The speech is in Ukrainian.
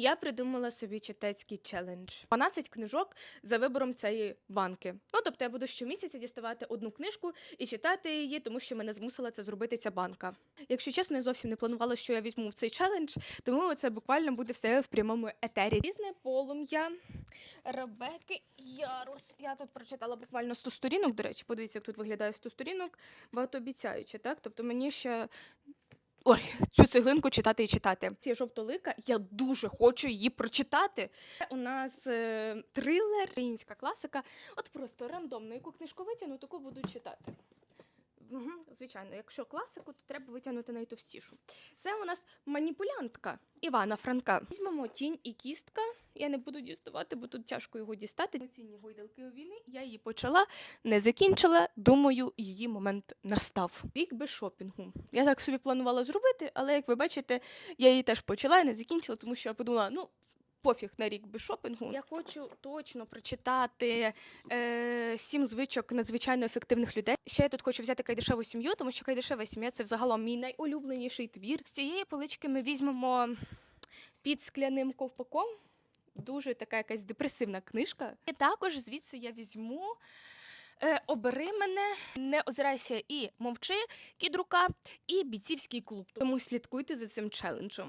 Я придумала собі читацький челендж. 12 книжок за вибором цієї банки. Ну тобто я буду щомісяця діставати одну книжку і читати її, тому що мене змусила це зробити ця банка. Якщо чесно, я зовсім не планувала, що я візьму в цей челендж, тому це буквально буде все в прямому етері. Різне полум'я Ребекки Ярус. Я тут прочитала буквально 100 сторінок. До речі, подивіться, як тут виглядає 100 сторінок. Багатообіцяюче, так? Тобто мені ще Ой, цю цеглинку читати і читати. Ці жовтолика, я дуже хочу її прочитати. У нас е, трилер, українська класика. От просто рандомно, яку книжку витягну, таку буду читати. Угу, звичайно, якщо класику, то треба витягнути найтовстішу. Це у нас маніпулянтка Івана Франка. Візьмемо тінь і кістка. Я не буду діставати, бо тут тяжко його дістати. Оцінні гойдалки у війни. Я її почала, не закінчила. Думаю, її момент настав. Рік без шопінгу. Я так собі планувала зробити, але як ви бачите, я її теж почала і не закінчила, тому що я подумала, ну. Пофіг на рік без шопінгу. Я хочу точно прочитати е, сім звичок надзвичайно ефективних людей. Ще я тут хочу взяти кайдешеву сім'ю, тому що кайдешева сім'я це взагалом мій найулюбленіший твір. З цієї полички ми візьмемо під скляним ковпаком. Дуже така якась депресивна книжка. І також звідси я візьму. Е, обери мене, не озирайся і мовчи, кідрука і бійцівський клуб. Тому слідкуйте за цим челенджем.